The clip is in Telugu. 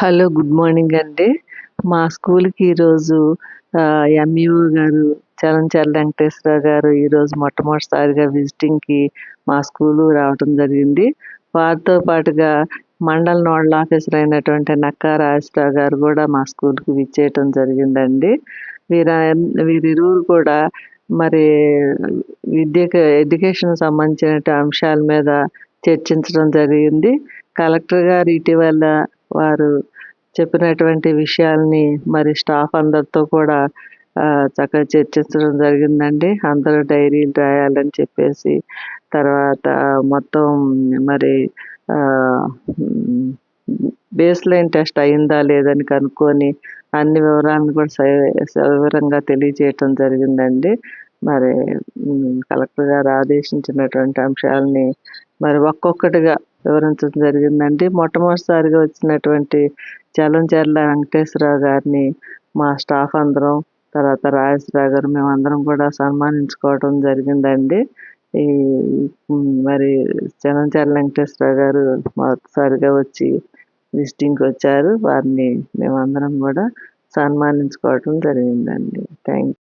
హలో గుడ్ మార్నింగ్ అండి. మా స్కూల్కి ఈరోజు ఎంఈఓ గారు చలంచర్ల వెంకటేశ్వరరావు గారు ఈరోజు మొట్టమొదటిసారిగా విజిటింగ్కి మా స్కూలు రావటం జరిగింది. వారితో పాటుగా మండల నోడల్ ఆఫీసర్ అయినటువంటి నక్కా రాజరావు గారు కూడా మా స్కూల్కి విచ్చేయటం జరిగిందండి. వీర వీరిరువురు కూడా మరి విద్యకు ఎడ్యుకేషన్ సంబంధించిన అంశాల మీద చర్చించడం జరిగింది. కలెక్టర్ గారు ఇటీవల వారు చెప్పినటువంటి విషయాల్ని మరి స్టాఫ్ అందరితో కూడా చక్కగా చర్చించడం జరిగిందండి. అందరూ డైరీలు రాయాలని చెప్పేసి తర్వాత మొత్తం మరి బేస్ లైన్ టెస్ట్ అయిందా లేదని కనుక్కొని అన్ని వివరాలను కూడా సవివరంగా తెలియజేయటం జరిగిందండి. మరి కలెక్టర్ గారు ఆదేశించినటువంటి అంశాలని మరి ఒక్కొక్కటిగా వివరించడం జరిగిందండి. మొట్టమొదటిసారిగా వచ్చినటువంటి చలంచర్ల వెంకటేశ్వరరావు గారిని మా స్టాఫ్ అందరం తర్వాత రాజేశ్వరరావు గారు మేమందరం కూడా సన్మానించుకోవడం జరిగిందండి. ఈ మరి చలంచర్ల వెంకటేశ్వరరావు గారు మొదటిసారిగా వచ్చి విజిటింగ్కి వచ్చారు. వారిని మేమందరం కూడా సన్మానించుకోవడం జరిగిందండి. థ్యాంక్